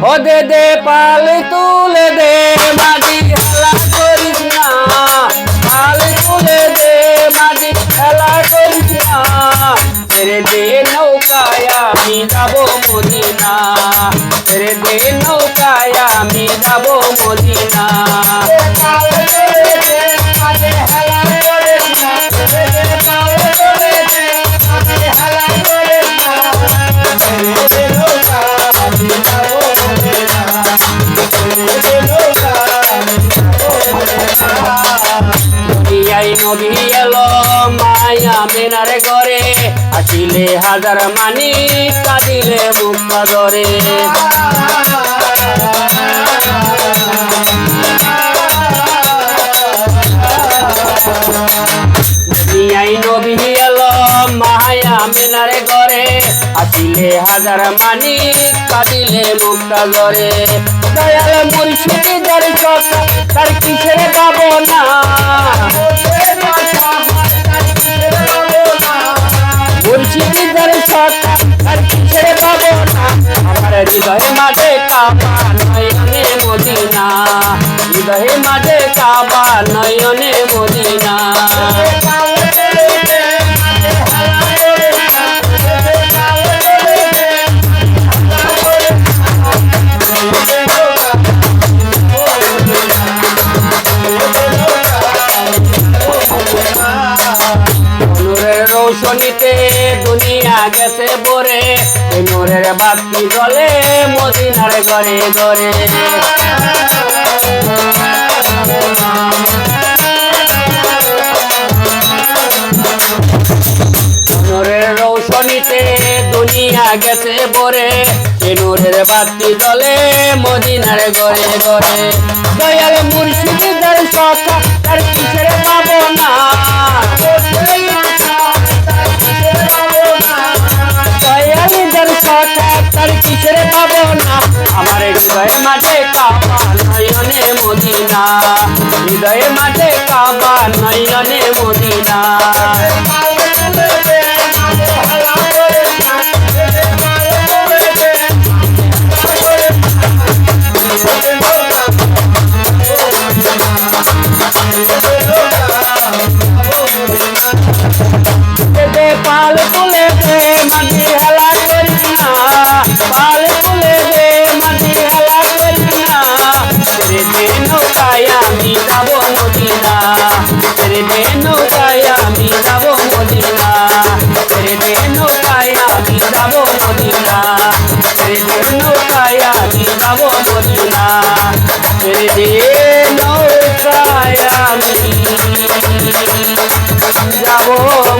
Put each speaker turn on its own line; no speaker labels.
ও দে দে পাল তুলে দে মাঝি খেলা করিস না। পাল তুলে দে মাঝি খেলা করিস না। তেরে দে নৌকায় আমি যাব মদিনা। তেরে দে নৌকায় আমি যাব মদিনা। নদিয়াই নদী এলো, মায়া মেনার ঘরে আসিলে হাজার মানি, কাঁদিলে মুখ ধরে হাজার মানি, কাঁদিলে মুখ ধরে দয়াল মুর্শিদি দর্শক, তার কিসের পাবো না হৃদয় মাঝে কাবা নয়নে মদিনা। হৃদয় মাঝে কাবা নয়নে মদিনা। রৌশনীতে দুনিয়া গেছে বরে নূরের বাতি জলে মদিনার ঘরে ঘরে। গেছে এই নূরের বাতি জলে মদিনার ঘরে ঘরে। দয়াল মুর্শিদের সখা, তার কিসের হৃদয় মাঝে কাবা নয়নে মদিনা। হৃদয় মাঝে কাবা নয়নে মদিনা। মদিনা তেরে বে নৌকায় আমি যাব মদিনা তেরে বে নৌকায় আমি যাব মদিনা তেরে বে নৌকায় আমি যাব মদিনা তেরে বে নৌকায় আমি যাব